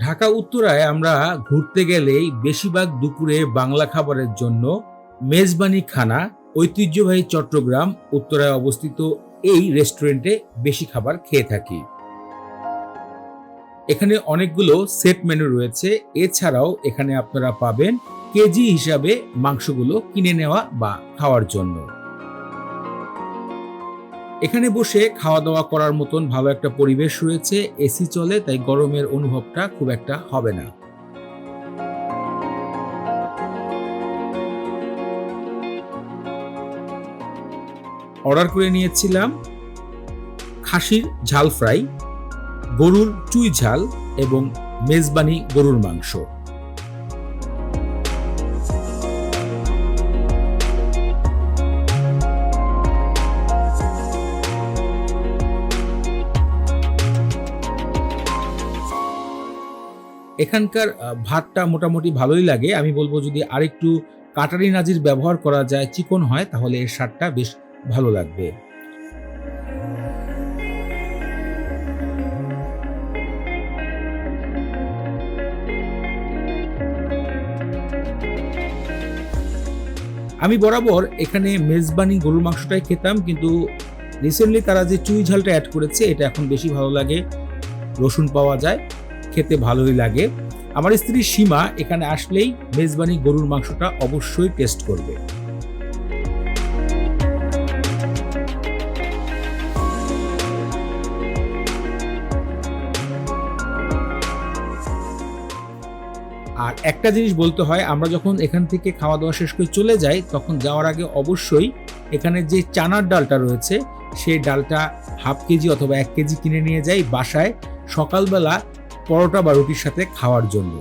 ঢাকা উত্তরায় আমরা ঘুরতে গেলেই বেশিরভাগ দুপুরে বাংলা খাবারের জন্য মেজবানি খানা, ঐতিহ্যবাহী চট্টগ্রাম, উত্তরায় অবস্থিত এই রেস্টুরেন্টে বেশি খাবার খেয়ে থাকি। এখানে অনেকগুলো সেট মেনু রয়েছে। এছাড়াও এখানে আপনারা পাবেন কেজি হিসাবে মাংসগুলো কিনে নেওয়া বা খাওয়ার জন্য। এখানে বসে খাওয়া দাওয়া করার মতন ভালো একটা পরিবেশ রয়েছে, এসি চলে, তাই গরমের অনুভবটা খুব একটা হবে না। অর্ডার করে নিয়েছিলাম খাসির ঝাল ফ্রাই, গরুর চুই ঝাল এবং মেজবানি গরুর মাংস। এখানকার ভাতটা মোটামুটি ভালোই লাগে। আমি বলব যদি আরেকটু কাটারি নাজির ব্যবহার করা যায়, চিকন হয়, তাহলে এর স্বাদটা বেশ ভালো লাগবে। আমি বরাবর এখানে মেজবানি গরুর মাংসটাই খেতাম, কিন্তু রিসেন্টলি তারা যে চুই ঝালটা অ্যাড করেছে, এটা এখন বেশি ভালো লাগে। রসুন পাওয়া যায়। খেতে ভালোই লাগে। আমার স্ত্রী সীমা এখানে আসলেই মেজবানি গরুর মাংসটা অবশ্যই টেস্ট করবে। আর একটা জিনিস বলতে হয়, আমরা যখন এখান থেকে খাওয়া দাওয়া শেষ করে চলে যাই, তখন যাওয়ার আগে অবশ্যই এখানে যে চানার ডালটা রয়েছে, সেই ডালটা হাফ কেজি অথবা এক কেজি কিনে নিয়ে যাই বাসায়। সকালবেলা পরোটা বা রুটির সাথে খাওয়ার জন্য।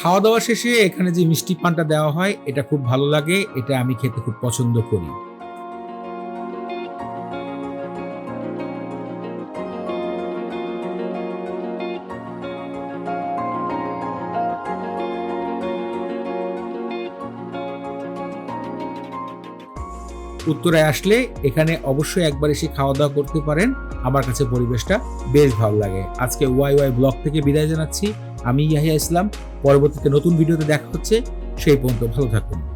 খাওয়া দাওয়া শেষে এখানে যে মিষ্টি পানটা দেওয়া হয়, এটা খুব ভালো লাগে, এটা আমি খেতে খুব পছন্দ করি। উত্তরায় আসলে এখানে অবশ্যই একবার এসে খাওয়া দাওয়া করতে পারেন। আমার কাছে পরিবেশটা বেশ ভালো লাগে। আজকে ওয়াই ওয়াই ব্লগ থেকে বিদায় জানাচ্ছি। আমি ইয়াহিয়া ইসলাম। পরবর্তীতে নতুন ভিডিওতে দেখা হচ্ছে। সেই পর্যন্ত ভালো থাকুন।